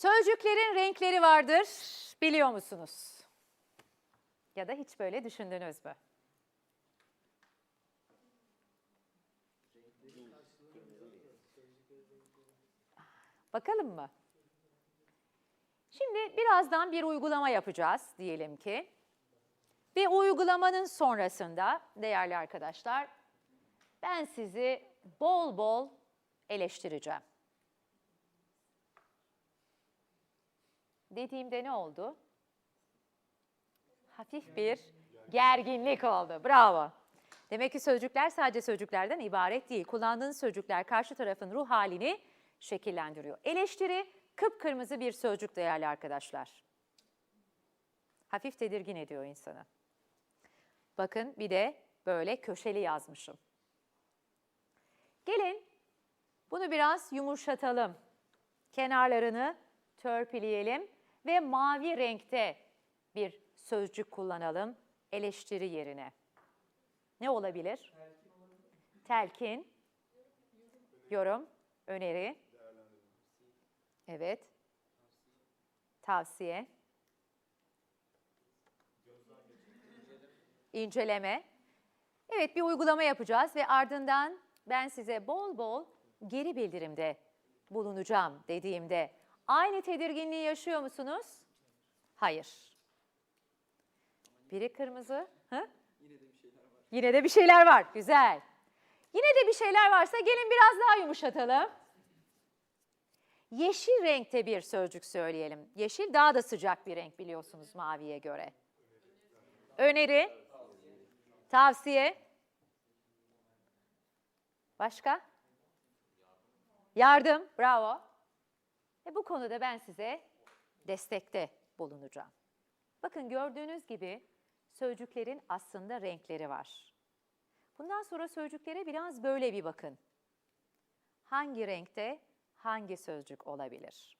Sözcüklerin renkleri vardır, biliyor musunuz? Ya da hiç böyle düşündünüz mü? Bakalım mı? Şimdi birazdan bir uygulama yapacağız diyelim ki. Ve uygulamanın sonrasında değerli arkadaşlar ben sizi bol bol eleştireceğim. Dediğimde ne oldu? Hafif bir gerginlik oldu. Bravo. Demek ki sözcükler sadece sözcüklerden ibaret değil. Kullandığınız sözcükler karşı tarafın ruh halini şekillendiriyor. Eleştiri kıpkırmızı bir sözcük değerli arkadaşlar. Hafif tedirgin ediyor insanı. Bakın bir de böyle köşeli yazmışım. Gelin bunu biraz yumuşatalım. Kenarlarını törpüleyelim ve mavi renkte bir sözcük kullanalım eleştiri yerine. Ne olabilir? Telkin, yorum, öneri. Evet. Tavsiye. inceleme. Evet bir uygulama yapacağız ve ardından ben size bol bol geri bildirimde bulunacağım dediğimde aynı tedirginliği yaşıyor musunuz? Hayır. Biri kırmızı. Hı? Yine de bir şeyler var. Güzel. Yine de bir şeyler varsa gelin biraz daha yumuşatalım. Yeşil renkte bir sözcük söyleyelim. Yeşil daha da sıcak bir renk biliyorsunuz maviye göre. Öneri, tavsiye. Başka? Yardım, bravo. E bu konuda ben size destekte bulunacağım. Bakın gördüğünüz gibi sözcüklerin aslında renkleri var. Bundan sonra sözcüklere biraz böyle bir bakın. Hangi renkte hangi sözcük olabilir?